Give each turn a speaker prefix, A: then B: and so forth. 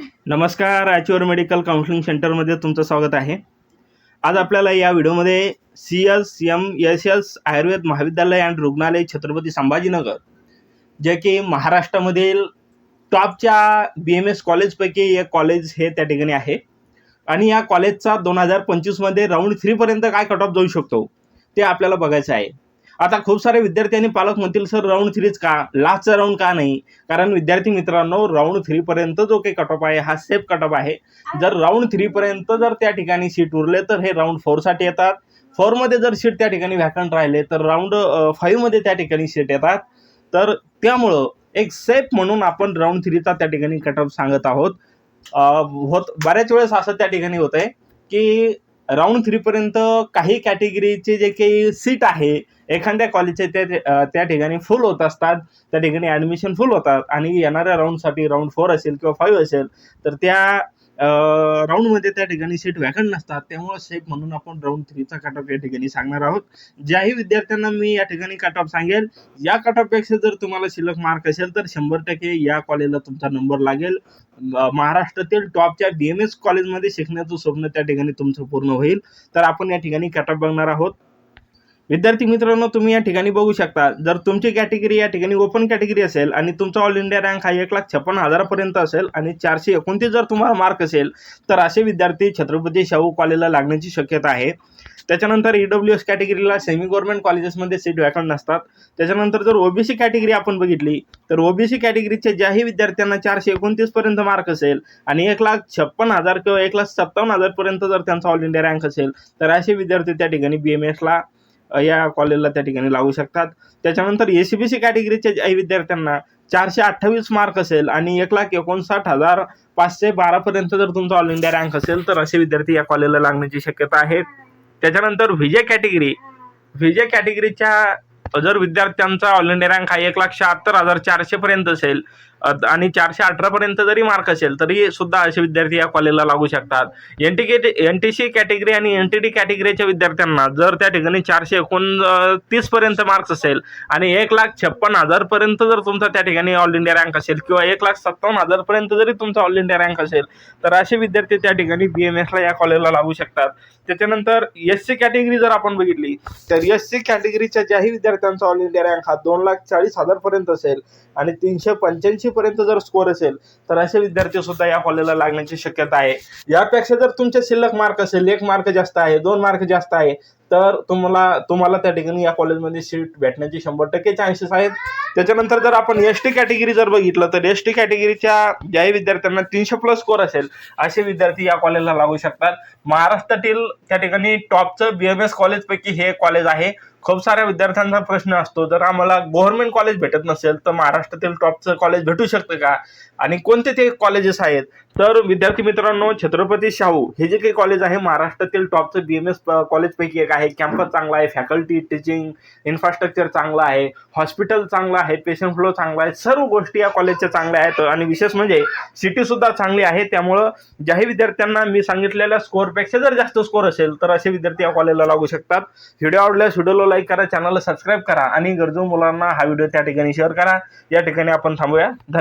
A: नमस्कार ॲच्युअर medical counselling सेंटरमध्ये तुमचं स्वागत आहे. आज आपल्याला या व्हिडिओमध्ये C S M S S Ayurveda महाविद्यालय अँड रुग्णालय छत्रपती संभाजीनगर जे की महाराष्ट्रामधील टॉपच्या बी एम एस कॉलेजपैकी एक कॉलेज हे त्या ठिकाणी आहे. आणि या कॉलेजचा दोन हजार पंचवीसमध्ये राऊंड थ्रीपर्यंत काय कट ऑफ जाऊ शकतो ते आपल्याला बघायचं आहे. आता खूप सारे विद्यार्थी आणि पालक म्हणतील सर राऊंड थ्रीच का? लास्टचा राऊंड का नाही? कारण विद्यार्थी मित्रांनो राऊंड थ्रीपर्यंत जो काही कटअप आहे हा सेफ कटअप आहे. जर राऊंड थ्रीपर्यंत जर त्या ठिकाणी सीट उरले तर हे राऊंड फोरसाठी येतात. फोरमध्ये जर सीट त्या ठिकाणी व्हॅकंट राहिले तर राऊंड फाईव्हमध्ये त्या ठिकाणी सीट येतात. तर त्यामुळं एक सेफ म्हणून आपण राऊंड थ्रीचा त्या ठिकाणी कटअप सांगत आहोत. होत बऱ्याच वेळेस असं त्या ठिकाणी होत आहे की राऊंड थ्रीपर्यंत काही कॅटेगरीचे जे काही सीट आहे एखाद्या कॉलेजचे त्या त्या ठिकाणी फुल होत असतात. त्या ठिकाणी ॲडमिशन फुल होतात. आणि येणाऱ्या राऊंडसाठी राऊंड फोर असेल किंवा फाईव्ह असेल तर त्या राऊंडमध्ये त्या ठिकाणी सीट व्हॅकंट नसतात. त्यामुळे सेफ म्हणून आपण राऊंड थ्रीचा कट ऑफ या ठिकाणी सांगणार आहोत. ज्याही विद्यार्थ्यांना मी या ठिकाणी कट ऑफ सांगेल या कट ऑफपेक्षा जर तुम्हाला शिल्लक मार्क असेल तर शंभर टक्के या कॉलेजला तुमचा नंबर लागेल. म- महाराष्ट्रातील टॉपच्या बी एम एस कॉलेजमध्ये शिकण्याचं स्वप्न त्या ठिकाणी तुमचं पूर्ण होईल. तर आपण या ठिकाणी कट ऑफ बघणार आहोत. विद्यार्थी मित्रांनो तुम्ही या ठिकाणी बघू शकता. जर तुमची कॅटेगरी या ठिकाणी ओपन कॅटेगरी असेल आणि तुमचा ऑल इंडिया रँक हा एक लाख छप्पन हजारापर्यंत असेल आणि चारशे एकोणतीस जर तुम्हाला मार्क असेल तर असे विद्यार्थी छत्रपती शाहू कॉलेजला लागण्याची शक्यता आहे. त्याच्यानंतर ई डब्ल्यू एस कॅटेगरीला सेमी गव्हर्नमेंट कॉलेजेसमध्ये सीट व्हॅकंट नसतात. त्याच्यानंतर जर ओबीसी कॅटेगरी आपण बघितली तर ओबीसी कॅटेगरीच्या ज्याही विद्यार्थ्यांना चारशे एकोणतीसपर्यंत मार्क असेल आणि एक लाख छप्पन हजार किंवा एक लाख सत्तावन्न हजारपर्यंत जर त्यांचा ऑल इंडिया रँक असेल तर असे विद्यार्थी त्या ठिकाणी बी एम एसला या कॉलेजला त्या ठिकाणी लागू शकतात. त्याच्यानंतर ए सी बी सी कॅटेगरीच्या ज्याही विद्यार्थ्यांना चारशे अठ्ठावीस मार्क असेल आणि एक लाख एकोणसाठ हजार पाचशे बारापर्यंत जर तुमचा ऑल इंडिया रँक असेल तर असे विद्यार्थी या कॉलेजला लागण्याची शक्यता आहे. त्याच्यानंतर व्हिजे कॅटेगरी व्हिजे कॅटेगरीच्या जर विद्यार्थ्यांचा ऑल इंडिया रँक हा एक लाख शहात्तर हजार चारशे पर्यंत असेल आणि चारशे अठरा पर्यंत जरी मार्क असेल तरी सुद्धा असे विद्यार्थी या कॉलेजला लागू शकतात. N T K N T C category आणि एन टी डी कॅटेगरीच्या विद्यार्थ्यांना जर त्या ठिकाणी चारशे एकोणतीस पर्यंत मार्क्स असेल आणि एक लाख छप्पन हजार पर्यंत जर तुमचा त्या ठिकाणी ऑल इंडिया रँक असेल किंवा एक लाख सत्तावन्न हजार पर्यंत जरी तुमचा ऑल इंडिया रँक असेल तर असे विद्यार्थी त्या ठिकाणी बी एम एसला या कॉलेजला लागू शकतात. त्याच्यानंतर एस सी कॅटेगरी जर आपण बघितली तर एस सी कॅटेगरीच्या ज्याही विद्यार्थी विद्यार्थ्यांचा ऑल इंडिया रँक हा दोन लाख चाळीस हजार पर्यंत असेल आणि तीनशे पंच्याऐंशी पर्यंत जर स्कोर असेल तर असे विद्यार्थी सुद्धा या कॉलेजला लागण्याची शक्यता आहे. यापेक्षा जर तुमचे शिल्लक मार्क असेल एक मार्क जास्त आहे दोन मार्क जास्त आहे तर तुम्हाला तुम्हाला त्या ठिकाणी या कॉलेजमध्ये सीट भेटण्याची शंभर टक्के चान्सेस आहेत. त्याच्यानंतर जर आपण एस टी कॅटेगरी जर बघितलं तर एस टी कॅटेगरीच्या ज्याही विद्यार्थ्यांना तीनशे प्लस स्कोर असेल असे विद्यार्थी या कॉलेजला लागू शकतात. महाराष्ट्रातील त्या ठिकाणी टॉपचं बी एम एस कॉलेजपैकी हे कॉलेज आहे. खूप साऱ्या विद्यार्थ्यांचा प्रश्न असतो. जर आम्हाला गव्हर्नमेंट कॉलेज भेटत नसेल तर महाराष्ट्रातील टॉपचं कॉलेज भेटू शकतं का? आणि कोणते ते कॉलेजेस आहेत? तर विद्यार्थी मित्रांनो छत्रपती शाहू हे जे काही कॉलेज आहे महाराष्ट्रातील टॉपचं बी एम एस कॉलेजपैकी एक आहे. कॅम्पस चांगला आहे फॅकल्टी टीचिंग इन्फ्रास्ट्रक्चर चांगलं आहे हॉस्पिटल चांगलं आहे पेशंट फ्लो चांगला आहे सर्व गोष्टी या कॉलेजच्या चांगल्या आहेत. आणि विशेष म्हणजे सिटी सुद्धा चांगली आहे. त्यामुळं ज्याही विद्यार्थ्यांना मी सांगितलेल्या स्कोअरपेक्षा जर जास्त स्कोअर असेल तर असे विद्यार्थी या कॉलेजला लागू शकतात. व्हिडिओ आवडल्यास व्हिडिओला लाईक करा चॅनलला सबस्क्राईब करा आणि गरजू मुलांना हा व्हिडिओ त्या ठिकाणी शेअर करा. या ठिकाणी आपण थांबूया. धन्यवाद.